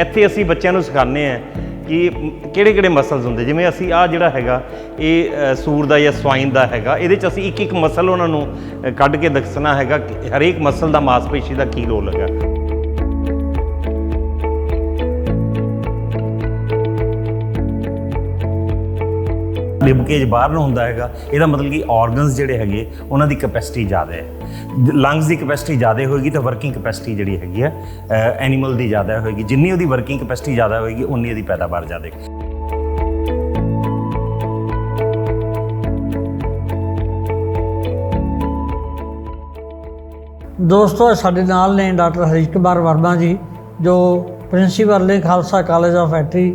ਇੱਥੇ ਅਸੀਂ ਬੱਚਿਆਂ ਨੂੰ ਸਿਖਾਉਂਦੇ ਆ ਕਿ ਕਿਹੜੇ ਕਿਹੜੇ ਮਸਲਸ ਹੁੰਦੇ। ਜਿਵੇਂ ਅਸੀਂ ਆ ਜਿਹੜਾ ਹੈਗਾ, ਇਹ ਸੂਰ ਦਾ ਜਾਂ ਸਵਾਈਨ ਦਾ ਹੈਗਾ, ਇਹਦੇ ਚ ਅਸੀਂ ਇੱਕ ਇੱਕ ਮਸਲ ਉਹਨਾਂ ਨੂੰ ਕੱਢ ਕੇ ਦੱਸਣਾ ਹੈਗਾ ਹਰੇਕ ਮਸਲ ਦਾ ਮਾਸਪੇਸ਼ੀ ਦਾ ਕੀ ਰੋਲ ਹੈਗਾ। ਲਿਬਕੇਜ ਬਾਹਰ ਨੂੰ ਹੁੰਦਾ ਹੈਗਾ, ਇਹਦਾ ਮਤਲਬ ਕਿ ਆਰਗਨਸ ਜਿਹੜੇ ਹੈਗੇ, ਉਹਨਾਂ ਦੀ ਕੈਪੈਸਿਟੀ ਜ਼ਿਆਦਾ ਹੈ। ਲੰਗਸ ਦੀ ਕੈਪੈਸਿਟੀ ਜ਼ਿਆਦਾ ਹੋਏਗੀ ਤਾਂ ਵਰਕਿੰਗ ਕੈਪੈਸਿਟੀ ਜਿਹੜੀ ਹੈਗੀ ਹੈ ਐਨੀਮਲ ਦੀ ਜ਼ਿਆਦਾ ਹੋਏਗੀ। ਜਿੰਨੀ ਉਹਦੀ ਵਰਕਿੰਗ ਕੈਪੈਸਿਟੀ ਜ਼ਿਆਦਾ ਹੋਏਗੀ, ਉਨੀ ਉਹਦੀ ਪੈਦਾਵਾਰ ਜ਼ਿਆਦਾ ਹੋਏਗੀ। ਦੋਸਤੋ ਸਾਡੇ ਨਾਲ ਨੇ ਡਾਕਟਰ ਹਰੀਸ਼ ਕੁਮਾਰ ਵਰਮਾ ਜੀ, ਜੋ ਪ੍ਰਿੰਸੀਪਲ ਨੇ ਖਾਲਸਾ ਕਾਲਜ ਆਫ ਐਟਰੀ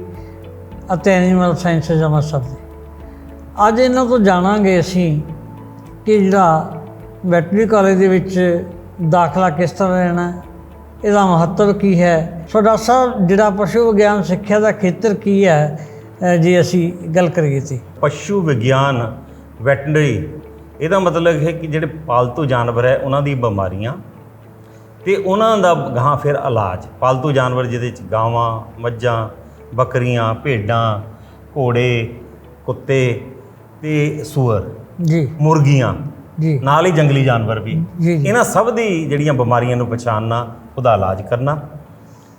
ਅਤੇ ਐਨੀਮਲ ਸਾਇੰਸਜ਼ ਅੰਮ੍ਰਿਤਸਰ ਦੇ। ਅੱਜ ਇਹਨਾਂ ਤੋਂ ਜਾਣਾਂਗੇ ਅਸੀਂ ਕਿ ਜਿਹੜਾ ਵੈਟਰੀ ਕਾਲਜ ਦੇ ਵਿੱਚ ਦਾਖਲਾ ਕਿਸ ਤਰ੍ਹਾਂ ਲੈਣਾ ਇਹਦਾ ਮਹੱਤਵ ਕੀ ਹੈ। ਸੋ ਡਾਕਟਰ ਸਾਹਿਬ ਜਿਹੜਾ ਪਸ਼ੂ ਵਿਗਿਆਨ ਸਿੱਖਿਆ ਦਾ ਖੇਤਰ ਕੀ ਹੈ ਜੇ ਅਸੀਂ ਗੱਲ ਕਰੀਏ ਤੇ। ਪਸ਼ੂ ਵਿਗਿਆਨ, ਵੈਟਰਨਰੀ, ਇਹਦਾ ਮਤਲਬ ਹੈ ਕਿ ਜਿਹੜੇ ਪਾਲਤੂ ਜਾਨਵਰ ਹੈ, ਉਹਨਾਂ ਦੀ ਬਿਮਾਰੀਆਂ ਤੇ ਉਹਨਾਂ ਦਾ ਗਾਂ ਫਿਰ ਇਲਾਜ। ਪਾਲਤੂ ਜਾਨਵਰ ਜਿਹਦੇ ਚ ਗਾਵਾਂ, ਮੱਝਾਂ, ਬੱਕਰੀਆਂ, ਭੇਡਾਂ, ਘੋੜੇ, ਕੁੱਤੇ ਤੇ ਸੂਅਰ ਜੀ। ਮੁਰਗੀਆਂ ਜੀ। ਨਾਲ ਹੀ ਜੰਗਲੀ ਜਾਨਵਰ ਵੀ। ਇਹਨਾਂ ਸਭ ਦੀ ਜਿਹੜੀਆਂ ਬਿਮਾਰੀਆਂ ਨੂੰ ਪਛਾਣਨਾ ਉਹਦਾ ਇਲਾਜ ਕਰਨਾ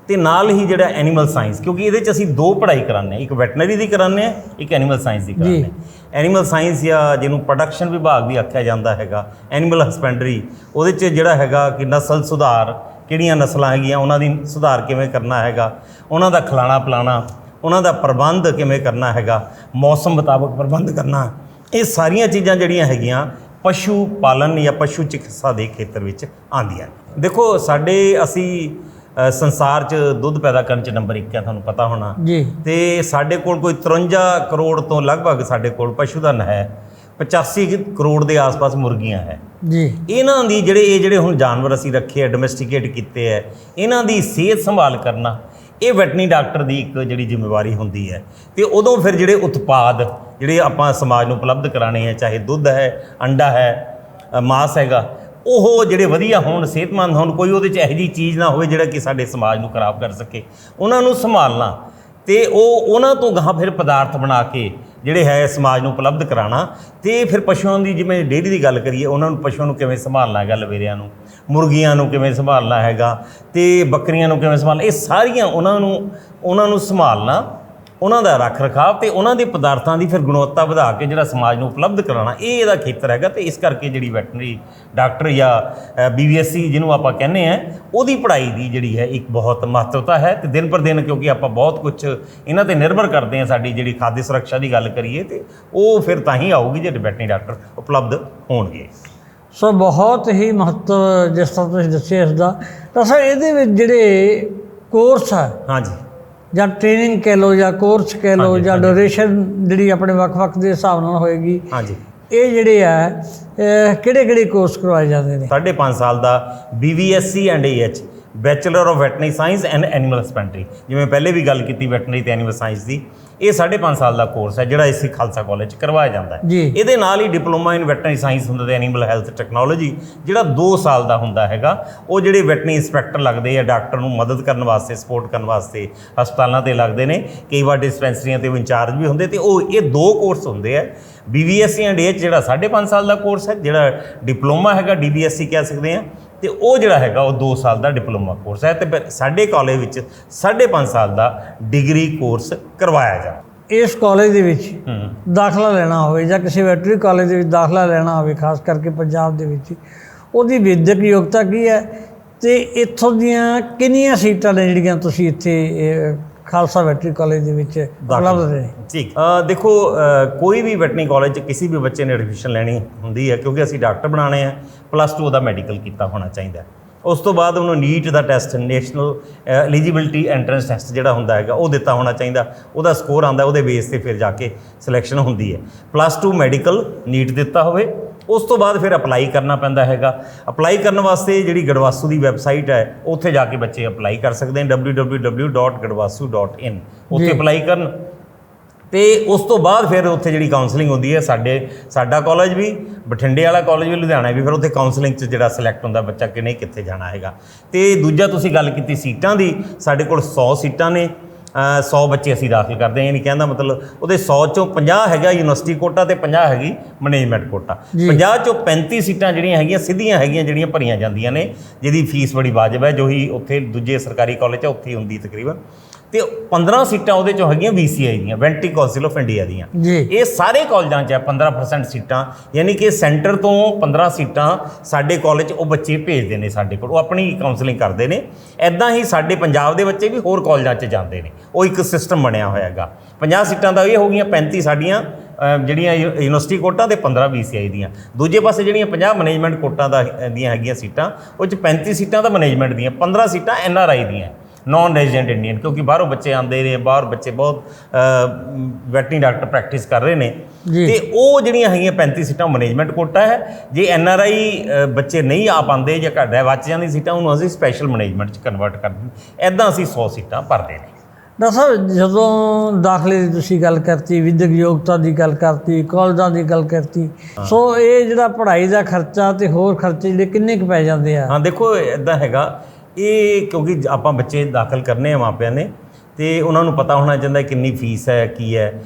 ਤੇ ਨਾਲ ਹੀ ਜਿਹੜਾ ਐਨੀਮਲ ਸਾਇੰਸ ਕਿਉਂਕਿ ਇਹਦੇ ਚ ਅਸੀਂ ਦੋ ਪੜ੍ਹਾਈ ਕਰਾਉਂਦੇ ਹਾਂ ਇੱਕ ਵੈਟਰਨਰੀ ਦੀ ਕਰਾਉਂਦੇ ਹਾਂ ਇੱਕ ਐਨੀਮਲ ਸਾਇੰਸ ਦੀ ਕਰਾਉਂਦੇ ਹਾਂ। ਐਨੀਮਲ ਸਾਇੰਸ ਜਾਂ ਜਿਹਨੂੰ ਪ੍ਰੋਡਕਸ਼ਨ ਵਿਭਾਗ ਵੀ ਆਖਿਆ ਜਾਂਦਾ ਹੈਗਾ ਐਨੀਮਲ ਹਸਬੈਂਡਰੀ ਉਹਦੇ ਚ ਜਿਹੜਾ ਹੈਗਾ ਕਿ ਨਸਲ ਸੁਧਾਰ ਕਿਹੜੀਆਂ ਨਸਲਾਂ ਹੈਗੀਆਂ ਉਹਨਾਂ ਦੀ ਸੁਧਾਰ ਕਿਵੇਂ ਕਰਨਾ ਹੈਗਾ ਉਹਨਾਂ ਦਾ ਖਿਲਾਣਾ ਪਿਲਾਣਾ ਉਹਨਾਂ ਦਾ ਪ੍ਰਬੰਧ ਕਿਵੇਂ ਕਰਨਾ ਹੈਗਾ ਮੌਸਮ ਮੁਤਾਬਕ ਪ੍ਰਬੰਧ ਕਰਨਾ। ਇਹ ਸਾਰੀਆਂ ਚੀਜ਼ਾਂ ਜਿਹੜੀਆਂ ਹੈਗੀਆਂ ਪਸ਼ੂ ਪਾਲਣ ਜਾਂ ਪਸ਼ੂ ਚਿਕਿਤਸਾ ਦੇ ਖੇਤਰ ਵਿੱਚ ਆਉਂਦੀਆਂ ਨੇ। ਦੇਖੋ ਸਾਡੇ ਅਸੀਂ ਸੰਸਾਰ 'ਚ ਦੁੱਧ ਪੈਦਾ ਕਰਨ 'ਚ ਨੰਬਰ 1 ਹੈ ਤੁਹਾਨੂੰ ਪਤਾ ਹੋਣਾ। ਜੀ। ਤੇ ਸਾਡੇ ਕੋਲ ਕੋਈ 53 ਕਰੋੜ ਤੋਂ ਲਗਭਗ ਸਾਡੇ ਕੋਲ ਪਸ਼ੂ ਧਨ ਹੈ 85 ਕਰੋੜ ਦੇ ਆਸ-ਪਾਸ ਮੁਰਗੀਆਂ ਹੈ। ਜੀ। ਇਹਨਾਂ ਦੀ ਜਿਹੜੇ ਇਹ ਜਿਹੜੇ ਹੁਣ ਜਾਨਵਰ ਅਸੀਂ ਰੱਖੇ ਆ ਡੋਮੈਸਟੀਕੇਟ ਕੀਤੇ ਆ ਇਹਨਾਂ ਦੀ ਸਿਹਤ ਸੰਭਾਲ ਕਰਨਾ ਇਹ ਵੈਟਰਨਰੀ ਡਾਕਟਰ ਦੀ ਇੱਕ ਜਿਹੜੀ ਜ਼ਿੰਮੇਵਾਰੀ ਹੁੰਦੀ ਹੈ ਤੇ ਉਦੋਂ ਫਿਰ ਜਿਹੜੇ ਉਤਪਾਦ ਜਿਹੜੇ ਆਪਾਂ ਸਮਾਜ ਨੂੰ ਉਪਲਬਧ ਕਰਾਣੇ ਆ ਚਾਹੇ ਦੁੱਧ ਹੈ, ਅੰਡਾ ਹੈ ਮਾਸ ਹੈਗਾ, ਉਹ ਜਿਹੜੇ ਵਧੀਆ ਹੋਣ, ਸਿਹਤਮੰਦ ਹੋਣ, ਕੋਈ ਉਹਦੇ 'ਚ ਇਹੋ ਜਿਹੀ ਚੀਜ਼ ਨਾ ਹੋਵੇ ਜਿਹੜਾ ਕਿ ਸਾਡੇ ਸਮਾਜ ਨੂੰ ਖਰਾਬ ਕਰ ਸਕੇ। ਉਹਨਾਂ ਨੂੰ ਸੰਭਾਲਣਾ ਤੇ ਉਹ ਉਹਨਾਂ ਤੋਂ ਗਾਹਾਂ ਫਿਰ ਪਦਾਰਥ ਬਣਾ ਕੇ ਜਿਹੜੇ ਹੈ ਸਮਾਜ ਨੂੰ ਉਪਲਬਧ ਕਰਾਉਣਾ ਤੇ ਫਿਰ ਪਸ਼ੂਆਂ ਦੀ ਜਿਵੇਂ ਡੇਅਰੀ ਦੀ ਗੱਲ ਕਰੀਏ, ਉਹਨਾਂ ਨੂੰ ਪਸ਼ੂਆਂ ਨੂੰ ਕਿਵੇਂ ਸੰਭਾਲਣਾ ਹੈਗਾ, ਲਵੇਰਿਆਂ ਨੂੰ, ਮੁਰਗੀਆਂ ਨੂੰ ਕਿਵੇਂ ਸੰਭਾਲਣਾ ਹੈਗਾ ਤੇ ਬੱਕਰੀਆਂ ਨੂੰ ਕਿਵੇਂ ਸੰਭਾਲਣਾ, ਇਹ ਸਾਰੀਆਂ ਉਹਨਾਂ ਨੂੰ ਉਹਨਾਂ ਨੂੰ ਸੰਭਾਲਣਾ ਉਹਨਾਂ ਦਾ ਰੱਖ ਰਖਾਵ ਤੇ ਉਹਨਾਂ ਦੇ ਪਦਾਰਥਾਂ ਦੀ ਫਿਰ ਗੁਣਵੱਤਾ ਵਧਾ ਕੇ ਜਿਹੜਾ ਸਮਾਜ ਨੂੰ ਉਪਲਬਧ ਕਰਾਉਣਾ ਇਹ ਇਹਦਾ ਖੇਤਰ ਹੈਗਾ ਤੇ ਇਸ ਕਰਕੇ ਜਿਹੜੀ ਵੈਟਰਨਰੀ ਡਾਕਟਰ ਜਾਂ ਬੀਬੀਐਸਸੀ ਜਿਹਨੂੰ ਆਪਾਂ ਕਹਿੰਦੇ ਆ ਉਹਦੀ ਪੜ੍ਹਾਈ ਦੀ ਜਿਹੜੀ ਹੈ ਇੱਕ ਬਹੁਤ ਮਹੱਤਵਤਾ ਹੈ ਤੇ ਦਿਨ ਪਰ ਦਿਨ ਕਿਉਂਕਿ ਆਪਾਂ ਬਹੁਤ ਕੁਝ ਇਹਨਾਂ ਤੇ ਨਿਰਭਰ ਕਰਦੇ ਆ ਸਾਡੀ ਜਿਹੜੀ ਖਾद्य ਸੁਰੱਖਿਆ ਦੀ ਗੱਲ ਕਰੀਏ ਤੇ ਉਹ ਫਿਰ ਤਾਂ ਹੀ ਆਊਗੀ ਜੇ ਵੈਟਰਨਰੀ ਡਾਕਟਰ ਉਪਲਬਧ ਹੋਣਗੇ। ਸੋ ਬਹੁਤ ਹੀ ਮਹੱਤਵ ਜਿਸ ਤਰ੍ਹਾਂ ਤੁਸੀਂ ਦੱਸਿਆ ਇਸ ਦਾ ਤਾਂ ਸਰ ਇਹਦੇ ਵਿੱਚ ਜਿਹੜੇ ਕੋਰਸ ਹੈ ਹਾਂਜੀ। ਜਾਂ ਟ੍ਰੇਨਿੰਗ ਕਹਿ ਲਓ ਜਾਂ ਕੋਰਸ ਕਹਿ ਲਓ ਜਾਂ ਹਾਂਜੀ। ਡਿਊਰੇਸ਼ਨ ਜਿਹੜੀ ਆਪਣੇ ਵੱਖ-ਵੱਖ ਦੇ ਹਿਸਾਬ ਨਾਲ ਹੋਏਗੀ ਹਾਂਜੀ। ਇਹ ਜਿਹੜੇ ਆ ਕਿਹੜੇ ਕਿਹੜੇ ਕੋਰਸ ਕਰਵਾਏ ਜਾਂਦੇ ਨੇ? ਸਾਢੇ ਪੰਜ ਸਾਲ ਦਾ BVSC and AH bachelor of veterinary science and animal husbandry ਜਿਵੇਂ ਪਹਿਲੇ ਵੀ ਗੱਲ ਕੀਤੀ ਵੈਟਰਨਰੀ ਤੇ ਐਨੀਮਲ ਸਾਇੰਸ ਦੀ ਇਹ ਸਾਢੇ ਪੰਜ ਸਾਲ ਦਾ ਕੋਰਸ ਹੈ ਜਿਹੜਾ ਇਸੇ ਖਾਲਸਾ ਕਾਲਜ 'ਚ ਕਰਵਾਇਆ ਜਾਂਦਾ ਹੈ। ਇਹਦੇ ਨਾਲ ਹੀ ਡਿਪਲੋਮਾ ਇਨ ਵੈਟਰਨਰੀ ਸਾਇੰਸ ਹੁੰਦਾ ਤੇ ਐਨੀਮਲ ਹੈਲਥ ਟੈਕਨੋਲੋਜੀ ਜਿਹੜਾ 2 ਸਾਲ ਦਾ ਹੁੰਦਾ ਹੈਗਾ ਉਹ ਜਿਹੜੇ ਵੈਟਰਨਰੀ ਇੰਸਪੈਕਟਰ ਲੱਗਦੇ ਆ ਡਾਕਟਰ ਨੂੰ ਮਦਦ ਕਰਨ ਵਾਸਤੇ ਸਪੋਰਟ ਕਰਨ ਵਾਸਤੇ ਹਸਪਤਾਲਾਂ ਤੇ ਲੱਗਦੇ ਨੇ ਕਈ ਵਾਰ ਡਿਸਪੈਂਸਰੀਆਂ ਤੇ ਉਹ ਇੰਚਾਰਜ ਵੀ ਹੁੰਦੇ ਤੇ ਉਹ ਇਹ ਦੋ ਕੋਰਸ ਹੁੰਦੇ ਆ। BVSC ਐਂਡ AH ਜਿਹੜਾ 5.5 ਸਾਲ ਦਾ ਕੋਰਸ ਹੈ ਜਿਹੜਾ ਡਿਪਲੋਮਾ ਹੈਗਾ DBSC ਕਹਿ ਸਕਦੇ ਆ ਤੇ ਉਹ ਜਿਹੜਾ ਹੈਗਾ ਉਹ 2 ਸਾਲ ਦਾ ਡਿਪਲੋਮਾ ਕੋਰਸ ਹੈ ਤੇ ਫਿਰ ਸਾਡੇ ਕਾਲਜ ਵਿੱਚ 5.5 ਸਾਲ ਦਾ ਡਿਗਰੀ ਕੋਰਸ ਕਰਵਾਇਆ ਜਾਂਦਾ ਇਸ ਕਾਲਜ ਦੇ ਵਿੱਚ ਦਾਖਲਾ ਲੈਣਾ ਹੋਵੇ ਜਾਂ ਕਿਸੇ ਵੈਟਰਨਰੀ ਕਾਲਜ ਦੇ ਵਿੱਚ ਦਾਖਲਾ ਲੈਣਾ ਹੋਵੇ ਖਾਸ ਕਰਕੇ ਪੰਜਾਬ ਦੇ ਵਿੱਚ ਉਹਦੀ ਵਿਦਿਅਕ ਯੋਗਤਾ ਕੀ ਹੈ? ਤੇ ਇੱਥੋਂ ਦੀਆਂ ਕਿੰਨੀਆਂ ਸੀਟਾਂ ਨੇ ਜਿਹੜੀਆਂ ਤੁਸੀਂ ਇੱਥੇ ਖਾਲਸਾ ਵੈਟਰਨਰੀ ਕਾਲਜ ਦੇ ਵਿੱਚ ਉਪਲਬਧ ਨੇ। ਠੀਕ ਅ, ਦੇਖੋ ਕੋਈ ਵੀ ਵੈਟਰਨਰੀ ਕਾਲਜ 'ਚ ਕਿਸੇ ਵੀ ਬੱਚੇ ਨੇ ਐਡਮਿਸ਼ਨ ਲੈਣੀ ਹੁੰਦੀ ਹੈ ਕਿਉਂਕਿ ਅਸੀਂ ਡਾਕਟਰ ਬਣਾਉਣੇ ਆ ਪਲੱਸ 2 ਉਹਦਾ ਮੈਡੀਕਲ ਕੀਤਾ ਹੋਣਾ ਚਾਹੀਦਾ ਹੈ। ਉਸ ਤੋਂ ਬਾਅਦ ਉਹਨੂੰ ਨੀਟ ਦਾ test national eligibility entrance test ਜਿਹੜਾ ਹੁੰਦਾ ਹੈਗਾ ਉਹ ਦਿੱਤਾ ਹੋਣਾ ਚਾਹੀਦਾ। ਉਹਦਾ ਸਕੋਰ ਆਂਦਾ ਉਹਦੇ ਬੇਸ ਤੇ ਫਿਰ ਜਾ ਕੇ ਸਿਲੈਕਸ਼ਨ ਹੁੰਦੀ ਹੈ। ਪਲੱਸ 2 ਮੈਡੀਕਲ ਨੀਟ ਦਿੱਤਾ ਹੋਵੇ ਉਸ ਤੋਂ ਬਾਅਦ ਫਿਰ ਅਪਲਾਈ ਕਰਨਾ ਪੈਂਦਾ ਹੈਗਾ। ਅਪਲਾਈ ਕਰਨ ਵਾਸਤੇ ਜਿਹੜੀ ਗੜਵਾਸੂ ਦੀ ਵੈਬਸਾਈਟ ਹੈ ਉੱਥੇ ਜਾ ਕੇ ਬੱਚੇ ਅਪਲਾਈ ਕਰ ਸਕਦੇ ਨੇ www.gadwasu.in ਉੱਥੇ। ਅਪਲਾਈ ਕਰਨ। ਤੇ ਉਸ ਤੋਂ ਬਾਅਦ ਫਿਰ ਉੱਥੇ ਜਿਹੜੀ ਕਾਉਂਸਲਿੰਗ ਹੁੰਦੀ ਹੈ ਸਾਡੇ ਸਾਡਾ ਕਾਲਜ ਵੀ ਬਠਿੰਡੇ ਵਾਲਾ ਕਾਲਜ ਵੀ ਲੁਧਿਆਣਾ ਵੀ ਫਿਰ ਉੱਥੇ ਕਾਉਂਸਲਿੰਗ 'ਚ ਜਿਹੜਾ ਸਿਲੈਕਟ ਹੁੰਦਾ ਬੱਚਾ ਕਿ ਨਹੀਂ ਕਿੱਥੇ ਜਾਣਾ ਹੈਗਾ। ਤੇ ਦੂਜਾ ਤੁਸੀਂ ਗੱਲ ਕੀਤੀ ਸੀਟਾਂ ਦੀ ਸਾਡੇ ਕੋਲ 100 ਸੀਟਾਂ ਨੇ। 100 ਬੱਚੇ ਅਸੀਂ ਦਾਖਲ ਕਰਦੇ ਹਾਂ ਯਾਨੀ ਕਹਿੰਦਾ ਮਤਲਬ ਉਹਦੇ 100 ਚੋਂ 50 ਹੈਗਾ ਯੂਨੀਵਰਸਿਟੀ ਕੋਟਾ ਤੇ 50 ਹੈਗੀ ਮੈਨੇਜਮੈਂਟ ਕੋਟਾ ਜੀ। 50 ਚੋਂ 35 ਸੀਟਾਂ ਜਿਹੜੀਆਂ ਹੈਗੀਆਂ ਸਿੱਧੀਆਂ ਹੈਗੀਆਂ ਜਿਹੜੀਆਂ ਭਰੀਆਂ ਜਾਂਦੀਆਂ ਨੇ ਜਿਹਦੀ ਫੀਸ ਬੜੀ ਵਾਜਬ ਹੈ ਜੋ ਹੀ ਉੱਥੇ ਦੂਜੇ ਸਰਕਾਰੀ ਕਾਲਜ 'ਚ ਉੱਥੇ ਹੀ ਹੁੰਦੀ ਤਕਰੀਬਨ ਤੇ 15 ਸੀਟਾਂ ਉਹਦੇ ਚੋਂ ਹੈਗੀਆਂ VCI ਦੀਆਂ ਵੈਂਟੀ ਕਾਉਂਸਲ ਆਫ ਇੰਡੀਆ ਦੀਆਂ ਇਹ ਸਾਰੇ ਕਾਲਜਾਂ 'ਚ ਹੈ 15% ਸੀਟਾਂ। ਯਾਨੀ ਕਿ ਸੈਂਟਰ ਤੋਂ 15 ਸੀਟਾਂ ਸਾਡੇ ਕਾਲਜ ਉਹ ਬੱਚੇ ਭੇਜਦੇ ਨੇ ਸਾਡੇ ਕੋਲ ਉਹ ਆਪਣੀ ਕਾਉਂਸਲਿੰਗ ਕਰਦੇ ਨੇ। ਐਦਾਂ ਹੀ ਸਾਡੇ ਪੰਜਾਬ ਦੇ ਬੱਚੇ ਵੀ ਹੋਰ ਕਾਲਜਾਂ 'ਚ ਜਾਂਦੇ ਨੇ ਉਹ ਇੱਕ ਸਿਸਟਮ ਬਣਿਆ ਹੋਇਆ ਹੈਗਾ। 50 ਸੀਟਾਂ ਦਾ ਇਹ ਹੋ ਗਈਆਂ 35 ਸਾਡੀਆਂ ਜਿਹੜੀਆਂ ਯੂਨੀਵਰਸਿਟੀ ਕੋਟਾ ਤੇ 15 VCI ਦੀਆਂ। ਦੂਜੇ ਪਾਸੇ ਜਿਹੜੀਆਂ 50 ਮੈਨੇਜਮੈਂਟ ਕੋਟਾ ਦਾ ਦੀਆਂ ਹੈਗੀਆਂ ਸੀਟਾਂ ਉਹ 'ਚ 35 ਸੀਟਾਂ ਤਾਂ ਮੈਨੇਜਮੈਂਟ ਦੀਆਂ 15 ਸੀਟਾਂ ਐਨਆਰਆਈ ਦੀਆਂ। ਨਾਨ ਰੈਜ਼ੀਡੈਂਟ ਇੰਡੀਅਨ ਕਿਉਂਕਿ ਬਾਹਰੋਂ ਬੱਚੇ ਆਉਂਦੇ ਨੇ ਬਾਹਰ ਬੱਚੇ ਬਹੁਤ ਵੈਟਰਨਰੀ ਡਾਕਟਰ ਪ੍ਰੈਕਟਿਸ ਕਰ ਰਹੇ ਨੇ। ਤੇ ਉਹ ਜਿਹੜੀਆਂ ਹੈਗੀਆਂ 35 ਸੀਟਾਂ ਮੈਨੇਜਮੈਂਟ ਕੋਟਾ ਹੈ ਜੇ ਐਨ ਆਰ ਆਈ ਬੱਚੇ ਨਹੀਂ ਆ ਪਾਉਂਦੇ ਜਾਂ ਘੱਟ ਬਚ ਜਾਂਦੀ ਸੀਟਾਂ ਉਹਨੂੰ ਅਸੀਂ ਸਪੈਸ਼ਲ ਮੈਨੇਜਮੈਂਟ ਚ ਕਨਵਰਟ ਕਰ ਦਿੰਦੇ ਐਦਾਂ ਅਸੀਂ 100 ਸੀਟਾਂ ਭਰਦੇ ਨੇ। ਸਾਹਿਬ ਜਦੋਂ ਦਾਖਲੇ ਦੀ ਤੁਸੀਂ ਗੱਲ ਕਰਤੀ ਵਿਦਿਅਕ ਯੋਗਤਾ ਦੀ ਗੱਲ ਕਰਤੀ ਕਾਲਜਾਂ ਦੀ ਗੱਲ ਕਰਤੀ ਸੋ ਇਹ ਜਿਹੜਾ ਪੜ੍ਹਾਈ ਦਾ ਖਰਚਾ ਤੇ ਹੋਰ ਖਰਚੇ ਜਿਹੜੇ ਕਿੰਨੇ ਕੁ ਪੈ ਜਾਂਦੇ ਆ? ਹਾਂ ਦੇਖੋ ਐਦਾਂ ਹੈਗਾ ਇਹ ਕਿਉਂਕਿ ਜ- ਆਪਾਂ ਬੱਚੇ ਦਾਖਲ ਕਰਨੇ ਆ ਮਾਪਿਆਂ ਨੇ, ਤੇ ਉਹਨਾਂ ਨੂੰ ਪਤਾ ਹੋਣਾ ਚਾਹੀਦਾ ਕਿੰਨੀ ਫੀਸ ਹੈ, ਕੀ ਹੈ।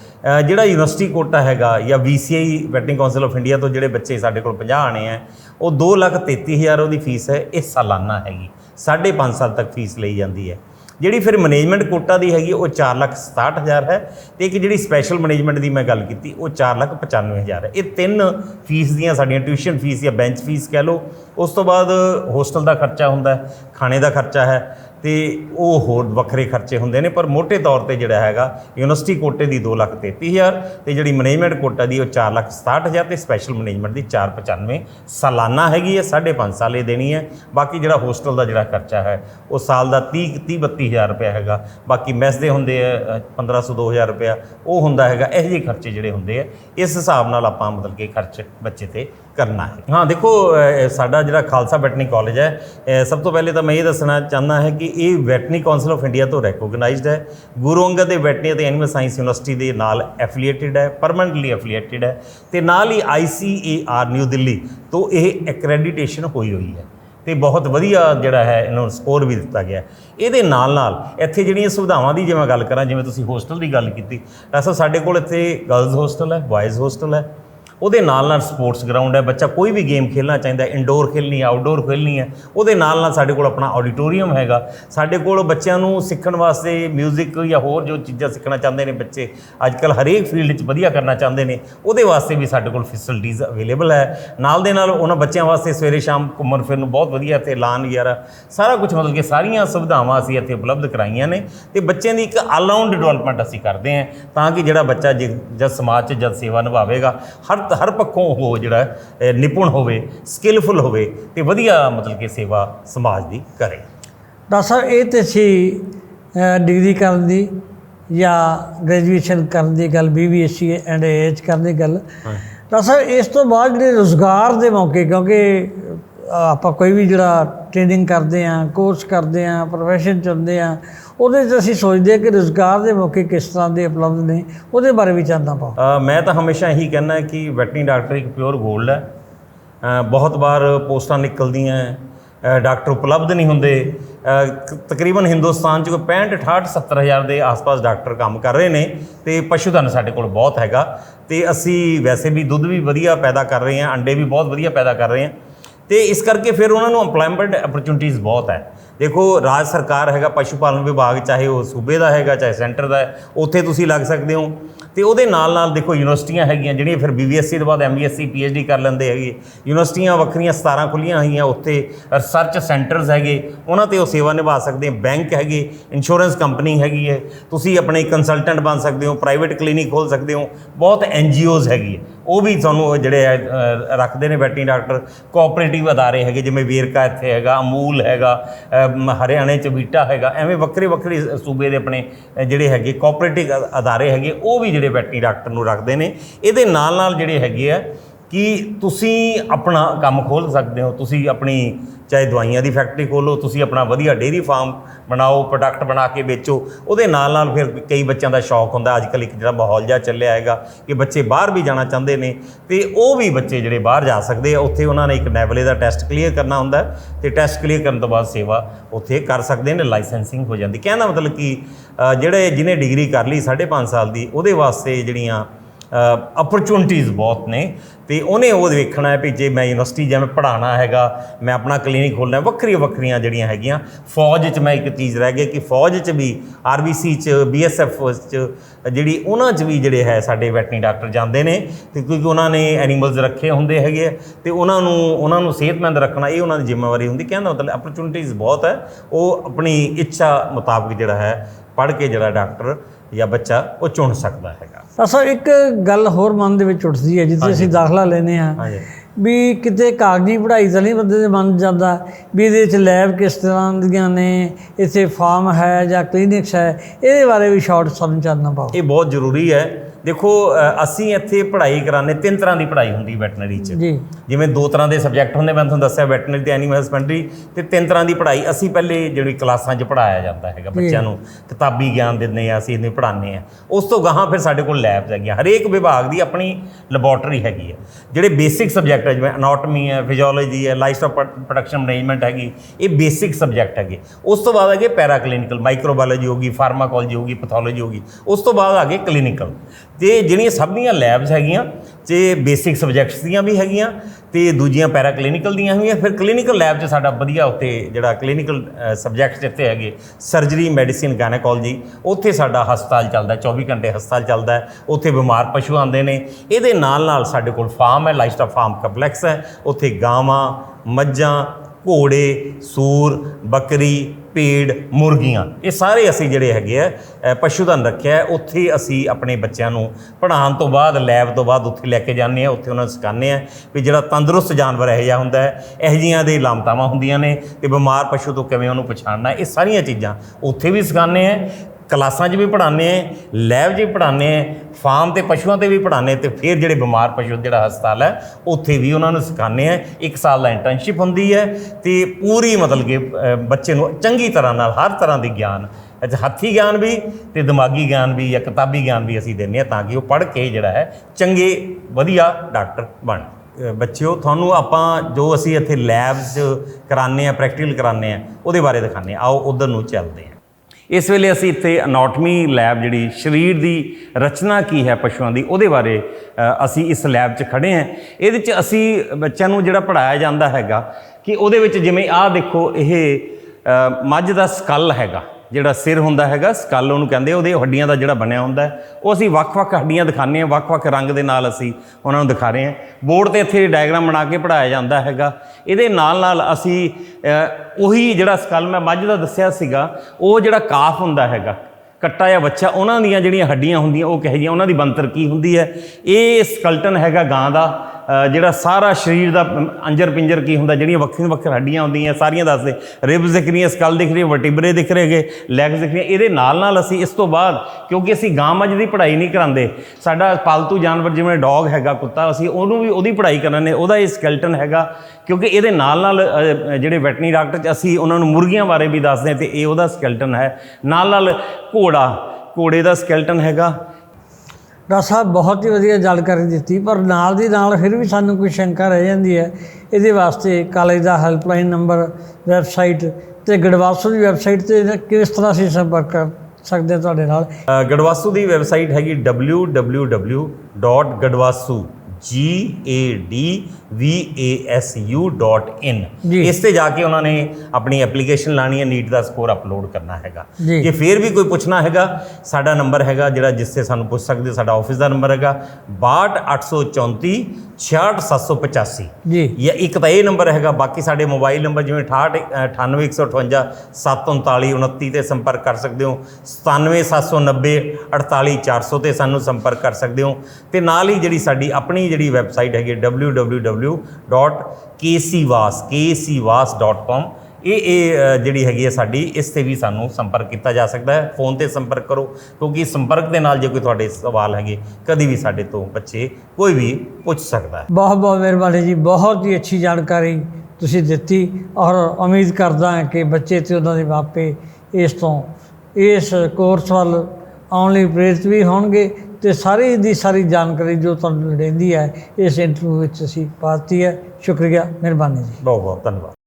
ਜਿਹੜਾ ਯੂਨੀਵਰਸਿਟੀ ਕੋਟਾ ਹੈਗਾ ਜਾਂ VCI veterinary council of India ਤੋਂ ਜਿਹੜੇ ਬੱਚੇ ਸਾਡੇ ਕੋਲ 50 ਆਣੇ ਆ, ਉਹ 233000 ਉਹਦੀ ਫੀਸ ਹੈ, ਇਹ ਸਾਲਾਨਾ ਹੈਗੀ। 5.5 ਸਾਲ ਤੱਕ ਫੀਸ ਲਈ ਜਾਂਦੀ ਹੈ। ਜਿਹੜੀ ਫਿਰ ਮੈਨੇਜਮੈਂਟ ਕੋਟਾ ਦੀ ਹੈਗੀ ਉਹ 467000 ਹੈ ਤੇ ਇੱਕ ਜਿਹੜੀ ਸਪੈਸ਼ਲ ਮੈਨੇਜਮੈਂਟ ਦੀ ਮੈਂ ਗੱਲ ਕੀਤੀ, ਉਹ 495000 ਹੈ। ਇਹ ਤਿੰਨ ਫੀਸ ਦੀਆਂ ਸਾਡੀਆਂ ਟਿਊਸ਼ਨ ਫੀਸ ਜਾਂ ਬੈਂਚ ਫੀਸ ਕਹਿ ਲਓ, ਉਸ ਤੋਂ ਬਾਅਦ ਹੋਸਟਲ ਦਾ ਖਰਚਾ ਹੁੰਦਾ ਹੈ, ਖਾਣੇ ਦਾ ਖਰਚਾ ਹੈ ਤੇ ਉਹ ਹੋਰ ਵੱਖਰੇ ਖਰਚੇ ਹੁੰਦੇ ਨੇ ਪਰ ਮੋٹے ਤੌਰ ਤੇ ਜਿਹੜਾ ਹੈਗਾ ਯੂਨੀਵਰਸਿਟੀ ਕੋਟੇ ਦੀ 233000 ਤੇ ਜਿਹੜੀ ਮੈਨੇਜਮੈਂਟ ਕੋਟਾ ਦੀ ਉਹ 467000 ਤੇ ਸਪੈਸ਼ਲ ਮੈਨੇਜਮੈਂਟ ਦੀ 495 ਸਾਲਾਨਾ ਹੈਗੀ ਹੈ 5.5 ਸਾਲ ਇਹ ਦੇਣੀ ਹੈ। ਬਾਕੀ ਜਿਹੜਾ ਹੋਸਟਲ ਦਾ ਜਿਹੜਾ ਖਰਚਾ ਹੈ ਉਹ ਸਾਲ ਦਾ 30 30 32000 ਰੁਪਏ ਹੈਗਾ। ਬਾਕੀ ਮੈਸ ਦੇ ਹੁੰਦੇ ਆ ਅ, 1500 2000 ਰੁਪਏ ਉਹ ਹੁੰਦਾ ਹੈਗਾ ਇਹੋ ਜਿਹੇ ਖਰਚੇ ਜਿਹੜੇ ਹੁੰਦੇ ਆ। ਇਸ ਹਿਸਾਬ ਨਾਲ ਆਪਾਂ ਮਤਲਬ ਕਿ ਖਰਚ ਬੱਚੇ ਤੇ ਕਰਨਾ ਹੈ। ਹਾਂ, ਦੇਖੋ ਸਾਡਾ ਜਿਹੜਾ ਖਾਲਸਾ ਵੈਟਰਨਰੀ ਕਾਲਜ ਹੈ ਸਭ ਤੋਂ ਪਹਿਲੇ ਤਾਂ ਮੈਂ ਇਹ ਦੱਸਣਾ ਚਾਹੁੰਦਾ ਹੈ ਕਿ ਇਹ ਵੈਟਰਨਰੀ ਕਾਉਂਸਲ ਆਫ ਇੰਡੀਆ ਤੋਂ ਰੈਕੋਗਨਾਈਜ਼ਡ ਹੈ। ਗੁਰੂ ਅੰਗਦ ਦੇ ਵੈਟਰਨਰੀ ਅਤੇ ਐਨੀਮਲ ਸਾਇੰਸ ਯੂਨੀਵਰਸਿਟੀ ਦੇ ਨਾਲ ਐਫੀਲੀਏਟਿਡ ਹੈ ਪਰਮਨੈਂਟਲੀ ਐਫੀਲੀਏਟਿਡ ਹੈ ਤੇ ਨਾਲ ਹੀ ਆਈਸੀਏਆਰ ਨਿਊ ਦਿੱਲੀ ਤੋਂ ਇਹ ਐਕ੍ਰੈਡੀਟੇਸ਼ਨ ਹੋਈ ਹੋਈ ਹੈ ਤੇ ਬਹੁਤ ਵਧੀਆ ਜਿਹੜਾ ਹੈ, ਇਹਨਾਂ ਨੂੰ ਸਕੋਰ ਵੀ ਦਿੱਤਾ ਗਿਆ। ਇਹਦੇ ਨਾਲ ਨਾਲ ਇੱਥੇ ਜਿਹੜੀਆਂ ਸੁਵਿਧਾਵਾਂ ਦੀ ਜਿਵੇਂ ਗੱਲ ਕਰਾਂ, ਜਿਵੇਂ ਤੁਸੀਂ ਹੋਸਟਲ ਦੀ ਗੱਲ ਕੀਤੀ ਐਸਾ ਸਾਡੇ ਕੋਲ ਇੱਥੇ ਗਰਲਜ਼ ਹੋਸਟਲ ਹੈ ਬॉयਜ਼ ਹੋਸਟਲ ਹੈ ਉਹਦੇ ਨਾਲ ਨਾਲ ਸਪੋਰਟਸ ਗਰਾਊਂਡ ਹੈ, ਬੱਚਾ ਕੋਈ ਵੀ ਗੇਮ ਖੇਲਣਾ ਚਾਹੁੰਦਾ ਇਨਡੋਰ ਖੇਲਣੀ ਹੈ ਆਊਟਡੋਰ ਖੇਲਣੀ ਹੈ, ਉਹਦੇ ਨਾਲ ਨਾਲ ਸਾਡੇ ਕੋਲ ਆਪਣਾ ਆਡੀਟੋਰੀਅਮ ਹੈਗਾ। ਸਾਡੇ ਕੋਲ ਬੱਚਿਆਂ ਨੂੰ ਸਿੱਖਣ ਵਾਸਤੇ 뮤직 ਜਾਂ ਹੋਰ ਜੋ ਚੀਜ਼ਾਂ ਸਿੱਖਣਾ ਚਾਹੁੰਦੇ ਨੇ ਬੱਚੇ ਅੱਜ ਕੱਲ ਹਰੇਕ ਫੀਲਡ 'ਚ ਵਧੀਆ ਕਰਨਾ ਚਾਹੁੰਦੇ ਨੇ, ਉਹਦੇ ਵਾਸਤੇ ਵੀ ਸਾਡੇ ਕੋਲ ਫੈਸਿਲਿਟੀਜ਼ ਅਵੇਲੇਬਲ ਹੈ। ਨਾਲ ਦੇ ਨਾਲ ਉਹਨਾਂ ਬੱਚਿਆਂ ਵਾਸਤੇ ਸਵੇਰੇ ਸ਼ਾਮ ਘੁੰਮਣ ਫਿਰਨ ਨੂੰ ਬਹੁਤ ਵਧੀਆ ਇੱਥੇ ਲਾਨ ਵਗੈਰਾ, ਸਾਰਾ ਕੁਝ ਮਤਲਬ ਕਿ ਸਾਰੀਆਂ ਸੁਵਿਧਾਵਾਂ ਅਸੀਂ ਇੱਥੇ ਉਪਲਬਧ ਕਰਾਈਆਂ ਨੇ ਤੇ ਬੱਚਿਆਂ ਦੀ ਇੱਕ ਆਲਰਾਊਂਡ ਡਿਵੈਲਪਮੈਂਟ ਅਸੀਂ ਕਰਦੇ ਹਾਂ ਤਾਂ ਕਿ ਜਿਹੜਾ ਬੱਚਾ ਜੇ, ਜਦ ਸਮਾਜ 'ਚ ਜਦ ਸੇਵਾ ਨਿਭਾਵੇਗਾ, ਹਰ ਹਰ ਪੱਖੋਂ ਉਹ ਜਿਹੜਾ ਨਿਪੁੰਨ ਹੋਵੇ ਸਕਿੱਲਫੁਲ ਹੋਵੇ ਤੇ ਵਧੀਆ ਮਤਲਬ ਕਿ ਸੇਵਾ ਸਮਾਜ ਦੀ ਕਰੇ। ਡਾਕਟਰ ਸਾਹਿਬ ਇਹ ਤੇ ਸੀ ਡਿਗਰੀ ਕਰਨ ਦੀ ਜਾਂ ਗ੍ਰੈਜੂਏਸ਼ਨ ਕਰਨ ਦੀ ਗੱਲ ਬੀਬੀਐਸਸੀ ਐਂਡ ਏਜ ਕਰਨ ਦੀ ਗੱਲ। ਡਾਕਟਰ ਸਾਹਿਬ ਇਸ ਤੋਂ ਬਾਅਦ ਜਿਹੜੇ ਰੋਜ਼ਗਾਰ ਦੇ ਮੌਕੇ ਕਿਉਂਕਿ ਆਪਾਂ ਕੋਈ ਵੀ ਜਿਹੜਾ ਟ੍ਰੇਨਿੰਗ ਕਰਦੇ ਆ ਕੋਰਸ ਕਰਦੇ ਆ ਪ੍ਰੋਫੈਸ਼ਨ ਚੁਣਦੇ ਆ ਉਹਦੇ 'ਚ ਅਸੀਂ ਸੋਚਦੇ ਆ ਕਿ ਰੋਜ਼ਗਾਰ ਦੇ ਮੌਕੇ ਕਿਸ ਤਰ੍ਹਾਂ ਦੇ ਉਪਲਬਧ ਨੇ, ਉਹਦੇ ਬਾਰੇ ਵੀ ਚਾਨਣਾ ਪਾਓ ਮੈਂ ਤਾਂ ਹਮੇਸ਼ਾ ਇਹੀ ਕਹਿੰਦਾ ਕਿ ਵੈਟਰਨਰੀ ਡਾਕਟਰ ਇੱਕ ਪਿਓਰ ਗੋਲਡ ਹੈ। ਬਹੁਤ ਵਾਰ ਪੋਸਟਾਂ ਨਿਕਲਦੀਆਂ ਡਾਕਟਰ ਉਪਲਬਧ ਨਹੀਂ ਹੁੰਦੇ। ਤਕਰੀਬਨ ਹਿੰਦੁਸਤਾਨ 'ਚ ਕੋਈ 65 68 70 ਹਜ਼ਾਰ ਦੇ ਆਸ-ਪਾਸ ਡਾਕਟਰ ਕੰਮ ਕਰ ਰਹੇ ਨੇ ਤੇ ਪਸ਼ੂਧਨ ਸਾਡੇ ਕੋਲ ਬਹੁਤ ਹੈਗਾ। ਤੇ ਅਸੀਂ ਵੈਸੇ ਵੀ ਦੁੱਧ ਵੀ ਵਧੀਆ ਪੈਦਾ ਕਰ ਰਹੇ ਹਾਂ, ਅੰਡੇ ਵੀ ਬਹੁਤ ਵਧੀਆ ਪੈਦਾ ਕਰ ਰਹੇ ਹਾਂ। ਤੇ ਇਸ ਕਰਕੇ ਫਿਰ ਉਹਨਾਂ ਨੂੰ EMPLOYMENT ਅਪਰਚੁਨਿਟੀਜ਼ ਬਹੁਤ ਹੈ। ਦੇਖੋ, ਰਾਜ ਸਰਕਾਰ ਹੈਗਾ, ਪਸ਼ੂ ਪਾਲਣ ਵਿਭਾਗ, ਚਾਹੇ ਉਹ ਸੂਬੇ ਦਾ ਹੈਗਾ, ਚਾਹੇ ਸੈਂਟਰ ਦਾ ਉੱਥੇ ਤੁਸੀਂ ਲੱਗ ਸਕਦੇ ਹੋ। ਤੇ ਉਹਦੇ ਨਾਲ ਨਾਲ ਦੇਖੋ ਯੂਨੀਵਰਸਿਟੀਆਂ ਹੈਗੀਆਂ ਜਿਹੜੀਆਂ ਫਿਰ ਬੀਬੀਐਸਸੀ ਤੋਂ ਬਾਅਦ ਐਮਬੀਐਸਸੀ ਪੀਐਚਡੀ ਕਰ ਲੈਂਦੇ ਹੈਗੇ। ਯੂਨੀਵਰਸਿਟੀਆਂ ਵੱਖਰੀਆਂ 17 ਖੁੱਲੀਆਂ ਹੋਈਆਂ ਉੱਥੇ ਰਿਸਰਚ ਸੈਂਟਰਸ ਹੈਗੇ। ਉਹਨਾਂ ਤੇ ਉਹ ਸੇਵਾ ਨਿਭਾ ਸਕਦੇ ਬੈਂਕ ਹੈਗੇ ਇੰਸ਼ੋਰੈਂਸ ਕੰਪਨੀ ਹੈਗੀ ਹੈ। ਤੁਸੀਂ ਆਪਣੇ ਕੰਸਲਟੈਂਟ ਬਣ ਸਕਦੇ ਹੋ ਪ੍ਰਾਈਵੇਟ ਕਲੀਨਿਕ ਖੋਲ ਸਕਦੇ ਹੋ। ਬਹੁਤ ਐਨਜੀਓਜ਼ ਹੈਗੀ ਹੈ। ਉਹ ਵੀ ਤੁਹਾਨੂੰ ਜਿਹੜੇ ਹੈ, ਰੱਖਦੇ ਨੇ ਵੈਟਰਨਰੀ ਡਾਕਟਰ। ਕੋਆਪਰੇਟਿਵ ਅਦਾਰੇ ਹੈਗੇ ਜਿਵੇਂ ਵੇਰਕਾ ਇੱਥੇ ਹੈਗਾ ਅਮੂਲ ਹੈਗਾ ਅਮ, ਹਰਿਆਣੇ ਚ ਬੀਟਾ ਹੈਗਾ। ਐਵੇਂ ਵੱਖਰੇ ਵੱਖਰੇ ਸੂਬੇ ਦੇ ਆਪਣੇ ਜਿਹੜੇ ਹੈਗੇ ਕੋਆਪਰੇਟਿਵ ਅਦਾਰੇ ਹੈਗੇ ਉਹ ਵੀ ਜਿਹੜੇ ਵੈਟਰਨਰੀ ਡਾਕਟਰ ਨੂੰ ਰੱਖਦੇ ਨੇ, ਇਹਦੇ ਨਾਲ ਨਾਲ ਜਿਹੜੇ ਹੈਗੇ ਆ, ਕਿ ਤੁਸੀਂ ਆਪਣਾ ਕੰਮ ਖੋਲ੍ਹ ਸਕਦੇ ਹੋ, ਤੁਸੀਂ ਆਪਣੀ ਚਾਹੇ ਦਵਾਈਆਂ ਦੀ ਫੈਕਟਰੀ ਖੋਲੋ, ਤੁਸੀਂ ਆਪਣਾ ਵਧੀਆ ਡੇਅਰੀ ਫਾਰਮ ਬਣਾਓ ਪ੍ਰੋਡਕਟ ਬਣਾ ਕੇ ਵੇਚੋ, ਉਹਦੇ ਨਾਲ ਨਾਲ ਫਿਰ ਕਈ ਬੱਚਿਆਂ ਦਾ ਸ਼ੌਕ ਹੁੰਦਾ ਅੱਜ ਕੱਲ੍ਹ ਇੱਕ ਜਿਹੜਾ ਮਾਹੌਲ ਜਿਹਾ ਚੱਲਿਆ ਹੈਗਾ ਕਿ ਬੱਚੇ ਬਾਹਰ ਵੀ ਜਾਣਾ ਚਾਹੁੰਦੇ ਨੇ ਤੇ ਉਹ ਵੀ ਬੱਚੇ ਜਿਹੜੇ ਬਾਹਰ ਜਾ ਸਕਦੇ ਆ, ਉੱਥੇ ਉਹਨਾਂ ਨੇ ਇੱਕ ਨੈਵਲੇ ਦਾ ਟੈਸਟ ਕਲੀਅਰ ਕਰਨਾ ਹੁੰਦਾ ਹੈ ਤੇ ਟੈਸਟ ਕਲੀਅਰ ਕਰਨ ਤੋਂ ਬਾਅਦ ਸੇਵਾ ਉੱਥੇ ਕਰ ਸਕਦੇ ਨੇ ਲਾਇਸੈਂਸਿੰਗ ਹੋ ਜਾਂਦੀ। ਕਹਿਣ ਦਾ ਮਤਲਬ ਕਿ ਜਿਹੜੇ ਜਿਹਨੇ ਡਿਗਰੀ ਕਰ ਲਈ 5.5 ਸਾਲ ਦੀ, ਉਹਦੇ ਵਾਸਤੇ ਜਿਹੜੀਆਂ ਅਪਰਚੁਨਿਟੀਜ਼ ਬਹੁਤ ਨੇ ਤੇ ਉਹਨੇ ਉਹ ਦੇਖਣਾ ਹੈ ਵੀ ਜੇ ਮੈਂ ਯੂਨੀਵਰਸਿਟੀ ਜਿਵੇਂ ਪੜ੍ਹਾਉਣਾ ਹੈਗਾ, ਮੈਂ ਆਪਣਾ ਕਲੀਨਿਕ ਖੋਲਣਾ ਵੱਖਰੀਆਂ ਵੱਖਰੀਆਂ ਜਿਹੜੀਆਂ ਹੈਗੀਆਂ, ਫੌਜ 'ਚ ਮੈਂ ਇੱਕ ਚੀਜ਼ ਰਹਿ ਗਈ ਕਿ ਫੌਜ 'ਚ ਵੀ ਆਰਬੀਸੀ 'ਚ ਬੀਐਸਐਫ 'ਚ, ਜਿਹੜੀ ਉਹਨਾਂ 'ਚ ਵੀ ਜਿਹੜੇ ਹੈ ਸਾਡੇ ਵੈਟਰਨਰੀ ਡਾਕਟਰ ਜਾਂਦੇ ਨੇ ਤੇ ਕਿਉਂਕਿ ਉਹਨਾਂ ਨੇ ਐਨੀਮਲਸ ਰੱਖੇ ਹੁੰਦੇ ਹੈਗੇ ਆ ਤੇ ਉਹਨਾਂ ਨੂੰ ਉਹਨਾਂ ਨੂੰ ਸਿਹਤਮੰਦ ਰੱਖਣਾ ਇਹ ਉਹਨਾਂ ਦੀ ਜ਼ਿੰਮੇਵਾਰੀ ਹੁੰਦੀ ਕਹਿੰਦਾ ਮਤਲਬ ਅਪਰਚੁਨਿਟੀਜ਼ ਬਹੁਤ ਹੈ, ਉਹ ਆਪਣੀ ਇੱਛਾ ਮੁਤਾਬਕ ਜਿਹੜਾ ਹੈ ਪੜ੍ਹ ਕੇ ਜਿਹੜਾ ਡਾਕਟਰ ਜਾਂ ਬੱਚਾ ਉਹ ਚੁਣ ਸਕਦਾ ਹੈਗਾ। ਸਰ ਇੱਕ ਗੱਲ ਹੋਰ ਮਨ ਦੇ ਵਿੱਚ ਉੱਠਦੀ ਹੈ ਜਿੱਥੇ ਅਸੀਂ ਦਾਖਲਾ ਲੈਨੇ ਆ ਵੀ ਕਿਤੇ ਕਾਗਜ਼ੀ ਪੜ੍ਹਾਈ ਤਾਂ ਨਹੀਂ ਬੰਦੇ ਦੇ ਮਨ ਜਾਂਦਾ ਵੀ ਇਹਦੇ ਵਿੱਚ ਲੈਬ ਕਿਸ ਤਰ੍ਹਾਂ ਦੀਆਂ ਨੇ ਇੱਥੇ ਫਾਰਮ ਹੈ ਜਾਂ ਕਲੀਨਿਕਸ ਹੈ ਇਹਦੇ ਬਾਰੇ ਵੀ ਸ਼ਾਰਟ ਸਾਨੂੰ ਜਾਣਨਾ ਪਾਓ ਇਹ ਬਹੁਤ ਜ਼ਰੂਰੀ ਹੈ ਦੇਖੋ ਅਸੀਂ ਇੱਥੇ ਪੜ੍ਹਾਈ ਕਰਾਉਂਦੇ ਤਿੰਨ ਤਰ੍ਹਾਂ ਦੀ ਪੜ੍ਹਾਈ ਹੁੰਦੀ ਵੈਟਰਨਰੀ 'ਚ। ਜੀ। ਜਿਵੇਂ ਦੋ ਤਰ੍ਹਾਂ ਦੇ ਸਬਜੈਕਟ ਹੁੰਦੇ ਮੈਂ ਤੁਹਾਨੂੰ ਦੱਸਿਆ ਵੈਟਰਨਰੀ ਤੇ ਐਨੀਮਲ ਹਸਬੈਂਡਰੀ ਤੇ ਤਿੰਨ ਤਰ੍ਹਾਂ ਦੀ ਪੜ੍ਹਾਈ। ਅਸੀਂ ਪਹਿਲੇ ਜਿਹੜੀ ਕਲਾਸਾਂ 'ਚ ਪੜ੍ਹਾਇਆ ਜਾਂਦਾ ਹੈਗਾ ਬੱਚਿਆਂ ਨੂੰ ਕਿਤਾਬੀ ਗਿਆਨ ਦਿੰਦੇ ਆ ਅਸੀਂ ਇਹਨੂੰ ਪੜ੍ਹਾਉਂਦੇ ਆ ਉਸ ਤੋਂ ਗਾਹਾਂ ਫਿਰ ਸਾਡੇ ਕੋਲ ਲੈਬਸ ਹੈਗੀਆਂ। ਹਰੇਕ ਵਿਭਾਗ ਦੀ ਆਪਣੀ ਲੈਬੋਰਟਰੀ ਹੈਗੀ ਹੈ ਜਿਹੜੇ ਬੇਸਿਕ ਸਬਜੈਕਟ ਹੈ ਜਿਵੇਂ ਅਨਾਟਮੀ ਹੈ ਫਿਜ਼ੀਓਲੋਜੀ ਹੈ ਲਾਈਫ ਪ੍ਰੋਡਕਸ਼ਨ ਮੈਨੇਜਮੈਂਟ ਹੈਗੀ ਇਹ ਬੇਸਿਕ ਸਬਜੈਕਟ ਹੈਗੇ। ਉਸ ਤੋਂ ਬਾਅਦ ਹੈਗੇ ਪੈਰਾ ਕਲੀਨਿਕਲ ਮਾਈਕਰੋਬਾਇਓਲੋਜੀ ਹੋਗੀ ਫਾਰਮਾਕੋਲੋਜੀ ਹੋਗੀ ਪੈਥੋਲੋਜੀ ਹੋਗੀ ਉਸ ਤੋਂ ਬਾਅਦ ਆ ਗਏ ਕਲੀਨਿਕਲ ਤੇ ਜਿਹੜੀਆਂ ਸਭ ਦੀਆਂ ਲੈਬਸ ਹੈਗੀਆਂ ਤੇ ਬੇਸਿਕ ਸਬਜੈਕਟਸ ਦੀਆਂ ਵੀ ਹੈਗੀਆਂ ਤੇ ਦੂਜੀਆਂ ਪੈਰਾ ਕਲੀਨਿਕਲ ਦੀਆਂ ਹੋਈਆਂ ਫਿਰ ਕਲੀਨਿਕਲ ਲੈਬ 'ਚ ਸਾਡਾ ਵਧੀਆ ਉੱਤੇ ਜਿਹੜਾ ਕਲੀਨਿਕਲ ਸਬਜੈਕਟ ਜਿੱਥੇ ਹੈਗੇ ਸਰਜਰੀ ਮੈਡੀਸਿਨ ਗਾਇਨੋਕੋਲੋਜੀ ਉੱਥੇ ਸਾਡਾ ਹਸਪਤਾਲ ਚੱਲਦਾ ਹੈ, 24 ਘੰਟੇ ਹਸਪਤਾਲ ਚੱਲਦਾ ਹੈ ਉੱਥੇ ਬਿਮਾਰ ਪਸ਼ੂ ਆਉਂਦੇ ਨੇ ਇਹਦੇ ਨਾਲ ਨਾਲ ਸਾਡੇ ਕੋਲ ਫਾਰਮ ਹੈ ਲਾਈਫਸਟਾਈਲ ਫਾਰਮ ਕੰਪਲੈਕਸ ਹੈ ਉੱਥੇ ਗਾਵਾਂ ਮੱਝਾਂ ਘੋੜੇ ਸੂਰ ਬੱਕਰੀ ਪੇੜ, ਮੁਰਗੀਆਂ, ਇਹ ਸਾਰੇ ਅਸੀਂ ਜਿਹੜੇ ਹੈਗੇ ਆ ਪਸ਼ੂ ਧਨ ਰੱਖਿਆ ਉੱਥੇ ਅਸੀਂ ਆਪਣੇ ਬੱਚਿਆਂ ਨੂੰ ਪੜ੍ਹਾਉਣ ਤੋਂ ਬਾਅਦ, ਲੈਬ ਤੋਂ ਬਾਅਦ ਉੱਥੇ ਲੈ ਕੇ ਜਾਂਦੇ ਆ ਉੱਥੇ ਉਹਨਾਂ ਨੂੰ ਸਿਖਾਉਂਦੇ ਆ ਵੀ ਜਿਹੜਾ ਤੰਦਰੁਸਤ ਜਾਨਵਰ ਇਹੋ ਜਿਹਾ ਹੁੰਦਾ ਹੈ, ਇਹੋ ਜਿਹੀਆਂ ਦੇ ਲਾਮਤਾਵਾਂ ਹੁੰਦੀਆਂ ਨੇ ਤੇ ਬਿਮਾਰ ਪਸ਼ੂ ਤੋਂ ਕਿਵੇਂ ਉਹਨੂੰ ਪਛਾਣਨਾ ਇਹ ਸਾਰੀਆਂ ਚੀਜ਼ਾਂ ਉੱਥੇ ਵੀ ਸਿਖਾਉਂਦੇ ਆ ਕਲਾਸਾਂ 'ਚ ਵੀ ਪੜ੍ਹਾਉਂਦੇ ਆ ਲੈਬ 'ਚ ਵੀ ਪੜ੍ਹਾਉਂਦੇ ਆ ਫਾਰਮ ਤੇ ਪਸ਼ੂਆਂ ਤੇ ਵੀ ਪੜ੍ਹਾਉਂਦੇ ਤੇ ਫਿਰ ਜਿਹੜੇ ਬਿਮਾਰ ਪਸ਼ੂ ਜਿਹੜਾ ਹਸਪਤਾਲ ਹੈ ਉੱਥੇ ਵੀ ਉਹਨਾਂ ਨੂੰ ਸਿਖਾਉਂਦੇ ਆ। ਇੱਕ ਸਾਲ ਦਾ ਇੰਟਰਨਸ਼ਿਪ ਹੁੰਦੀ ਹੈ ਤੇ ਪੂਰੀ ਮਤਲਬ ਕਿ ਬੱਚੇ ਨੂੰ ਚੰਗੀ ਤਰ੍ਹਾਂ ਨਾਲ ਹਰ ਤਰ੍ਹਾਂ ਦੀ ਗਿਆਨ ਅੱਜ ਹੱਥੀ ਗਿਆਨ ਵੀ ਤੇ ਦਿਮਾਗੀ ਗਿਆਨ ਵੀ ਜਾਂ ਕਿਤਾਬੀ ਗਿਆਨ ਵੀ ਅਸੀਂ ਦਿੰਦੇ ਆ ਤਾਂ ਕਿ ਉਹ ਪੜ੍ਹ ਕੇ ਜਿਹੜਾ ਹੈ ਚੰਗੇ ਵਧੀਆ ਡਾਕਟਰ ਬਣ ਅ, ਬੱਚਿਓ ਤੁਹਾਨੂੰ ਆਪਾਂ ਜੋ ਅਸੀਂ ਇੱਥੇ ਲੈਬਸ 'ਚ ਕਰਾਉਂਦੇ ਆ ਪ੍ਰੈਕਟੀਕਲ ਕਰਾਉਂਦੇ ਆ ਉਹਦੇ ਬਾਰੇ ਦਿਖਾਉਂਦੇ ਆ। ਆਓ ਉਧਰ ਨੂੰ ਚੱਲਦੇ ਆ। ਇਸ ਵੇਲੇ ਅਸੀਂ ਇੱਥੇ ਅਨਾਟਮੀ ਲੈਬ ਜਿਹੜੀ ਸਰੀਰ ਦੀ ਰਚਨਾ ਕੀ ਹੈ ਪਸ਼ੂਆਂ ਦੀ, ਉਹਦੇ ਬਾਰੇ ਅਸੀਂ ਇਸ ਲੈਬ 'ਚ ਖੜੇ ਹਾਂ। ਇਹਦੇ 'ਚ ਅਸੀਂ ਬੱਚਿਆਂ ਨੂੰ ਜਿਹੜਾ ਪੜਾਇਆ ਜਾਂਦਾ ਹੈਗਾ ਕਿ ਉਹਦੇ ਵਿੱਚ ਜਿਵੇਂ ਆਹ ਦੇਖੋ, ਇਹ ਮੱਝ ਦਾ ਸਕਲ ਹੈਗਾ। ਜਿਹੜਾ ਸਿਰ ਹੁੰਦਾ ਹੈਗਾ, ਸਕਲ ਉਹਨੂੰ ਕਹਿੰਦੇ, ਉਹਦੇ ਹੱਡੀਆਂ ਦਾ ਜਿਹੜਾ ਬਣਿਆ ਹੁੰਦਾ ਉਹ ਅਸੀਂ ਵੱਖ-ਵੱਖ ਹੱਡੀਆਂ ਦਿਖਾਉਂਦੇ ਹਾਂ, ਵੱਖ-ਵੱਖ ਰੰਗ ਦੇ ਨਾਲ ਅਸੀਂ ਉਹਨਾਂ ਨੂੰ ਦਿਖਾ ਰਹੇ ਹਾਂ। ਬੋਰਡ ਤੇ ਇੱਥੇ ਡਾਇਗਰਾਮ ਬਣਾ ਕੇ ਪੜਾਇਆ ਜਾਂਦਾ ਹੈਗਾ। ਇਹਦੇ ਨਾਲ ਨਾਲ ਅਸੀਂ ਉਹੀ ਜਿਹੜਾ ਸਕਲ ਮੈਂ ਮੱਝ ਦਾ ਦੱਸਿਆ ਸੀਗਾ, ਉਹ ਜਿਹੜਾ ਕਾਫ ਹੁੰਦਾ ਹੈਗਾ, ਕੱਟਾ ਜਾਂ ਬੱਚਾ ਉਹਨਾਂ ਦੀਆਂ ਜਿਹੜੀਆਂ ਹੱਡੀਆਂ ਹੁੰਦੀਆਂ, ਉਹ ਕਹੇ ਜਿਹੀਆਂ, ਉਹਨਾਂ ਦੀ ਬੰਤਰ ਕੀ ਹੁੰਦੀ ਹੈ? ਇਹ ਸਕਲਟਨ ਹੈਗਾ ਗਾਂ ਦਾ ਜਿਹੜਾ ਸਾਰਾ ਸਰੀਰ ਦਾ ਅੰਜਰ ਪਿੰਜਰ ਕੀ ਹੁੰਦਾ, ਜਿਹੜੀਆਂ ਵੱਖਰੀਆਂ ਵੱਖਰੀਆਂ ਹੱਡੀਆਂ ਹੁੰਦੀਆਂ, ਸਾਰੀਆਂ ਦੱਸਦੇ ਰਿਬਸ ਦਿਖ ਰਹੀਆਂ, ਸਕਲ ਦਿਖ ਰਹੀ ਹੈ ਵਰਟੀਬਰੇ ਦਿਖ ਰਹੇ ਹੈਗੇ ਲੈਗਸ ਦਿਖ ਰਹੀਆਂ, ਇਹਦੇ ਨਾਲ ਨਾਲ ਅਸੀਂ ਇਸ ਤੋਂ ਬਾਅਦ, ਕਿਉਂਕਿ ਅਸੀਂ ਗਾਂ ਮੱਝ ਦੀ ਪੜ੍ਹਾਈ ਨਹੀਂ ਕਰਾਉਂਦੇ ਸਾਡਾ ਪਾਲਤੂ ਜਾਨਵਰ ਜਿਵੇਂ ਡੌਗ ਹੈਗਾ, ਕੁੱਤਾ, ਅਸੀਂ ਉਹਨੂੰ ਵੀ ਉਹਦੀ ਪੜ੍ਹਾਈ ਕਰਾਉਂਦੇ ਉਹਦਾ ਇਹ ਸਕੈਲਟਨ ਹੈਗਾ, ਕਿਉਂਕਿ ਇਹਦੇ ਨਾਲ ਨਾਲ ਜਿਹੜੇ ਵੈਟਰਨਰੀ ਡਾਕਟਰ ਚ ਅਸੀਂ ਉਹਨਾਂ ਨੂੰ ਮੁਰਗੀਆਂ ਬਾਰੇ ਵੀ ਦੱਸਦੇ ਹਾਂ, ਤੇ ਇਹ ਉਹਦਾ ਸਕੈਲਟਨ ਹੈ। ਨਾਲ ਨਾਲ ਘੋੜਾ, ਘੋੜੇ ਦਾ ਸਕੈਲਟਨ ਹੈਗਾ ਡਾਕਟਰ ਸਾਹਿਬ, ਬਹੁਤ ਹੀ ਵਧੀਆ ਜਾਣਕਾਰੀ ਦਿੱਤੀ, ਪਰ ਨਾਲ ਦੀ ਨਾਲ ਫਿਰ ਵੀ ਸਾਨੂੰ ਕੋਈ ਸ਼ੰਕਾ ਰਹਿ ਜਾਂਦੀ ਹੈ। ਇਹਦੇ ਵਾਸਤੇ ਕਾਲਜ ਦਾ ਹੈਲਪਲਾਈਨ ਨੰਬਰ, ਵੈਬਸਾਈਟ ਤੇ ਗੜਵਾਸੂ ਦੀ ਵੈਬਸਾਈਟ ਤੇ ਕਿਸ ਤਰ੍ਹਾਂ ਅਸੀਂ ਸੰਪਰਕ ਕਰ ਸਕਦੇ ਹਾਂ ਤੁਹਾਡੇ ਨਾਲ? ਗੜਵਾਸੂ ਦੀ ਵੈਬਸਾਈਟ ਹੈਗੀ www.gadwasu g a d v a s u.in ਜੀ। ਇਸ ਤੇ ਜਾ ਕੇ ਉਹਨਾਂ ਨੇ ਆਪਣੀ ਐਪਲੀਕੇਸ਼ਨ ਲਾਣੀ ਹੈ ਨੀਟ ਦਾ ਸਕੋਰ ਅਪਲੋਡ ਕਰਨਾ ਹੈਗਾ ਜੀ। ਫੇਰ ਵੀ ਕੋਈ ਪੁੱਛਣਾ ਹੈਗਾ ਸਾਡਾ ਨੰਬਰ ਹੈਗਾ ਜਿਹੜਾ ਜਿਸ ਤੇ ਸਾਨੂੰ ਪੁੱਛ ਸਕਦੇ ਸਾਡਾ ਆਫਿਸ ਦਾ ਨੰਬਰ ਹੈਗਾ 62834 66785 ਜੀ ਜਾਂ ਇੱਕ ਤਾਂ ਇਹ ਨੰਬਰ ਹੈਗਾ ਬਾਕੀ ਸਾਡੇ ਮੋਬਾਈਲ ਨੰਬਰ ਜਿਵੇਂ 68 98158 739 29 ਤੇ ਸੰਪਰਕ ਕਰ ਸਕਦੇ ਹੋ 97790 48400 ਤੇ ਸਾਨੂੰ ਸੰਪਰਕ ਕਰ ਸਕਦੇ ਹੋ ਤੇ ਨਾਲ ਹੀ ਜਿਹੜੀ ਸਾਡੀ ਆਪਣੀ ਜਿਹੜੀ ਵੈਬਸਾਈਟ ਹੈਗੀ www.kcvas kcvas.com ਇਹ ਇਹ ਜਿਹੜੀ ਹੈਗੀ ਹੈ ਸਾਡੀ, ਇਸ ਤੇ ਵੀ ਸਾਨੂੰ ਸੰਪਰਕ ਕੀਤਾ ਜਾ ਸਕਦਾ ਹੈ। ਫੋਨ ਤੇ ਸੰਪਰਕ ਕਰੋ, ਕਿਉਂਕਿ ਸੰਪਰਕ ਦੇ ਨਾਲ ਜੇ ਕੋਈ ਤੁਹਾਡੇ ਸਵਾਲ ਹੈਗੇ, ਕਦੀ ਵੀ ਸਾਡੇ ਤੋਂ ਬੱਚੇ ਕੋਈ ਵੀ ਪੁੱਛ ਸਕਦਾ ਹੈ। ਬਹੁਤ ਬਹੁਤ ਮਿਹਰਬਾਨੀ ਜੀ, ਬਹੁਤ ਹੀ ਅੱਛੀ ਜਾਣਕਾਰੀ ਤੁਸੀਂ ਦਿੱਤੀ ਔਰ ਉਮੀਦ ਕਰਦਾ ਹਾਂ ਕਿ ਬੱਚੇ ਤੇ ਉਹਨਾਂ ਦੇ ਮਾਪੇ ਇਸ ਤੋਂ, ਇਸ ਕੋਰਸ ਵੱਲ ਆਉਣ ਲਈ ਪ੍ਰੇਰਿਤ ਵੀ ਹੋਣਗੇ। ਤੇ ਸਾਰੀ ਦੀ ਸਾਰੀ ਜਾਣਕਾਰੀ ਜੋ ਤੁਹਾਨੂੰ ਰਹਿੰਦੀ ਹੈ, ਇਸ ਇੰਟਰਵਿਊ ਵਿੱਚ ਅਸੀਂ ਪਾਤੀ ਹੈ। ਸ਼ੁਕਰੀਆ, ਮਿਹਰਬਾਨੀ ਜੀ। ਬਹੁਤ ਬਹੁਤ ਧੰਨਵਾਦ।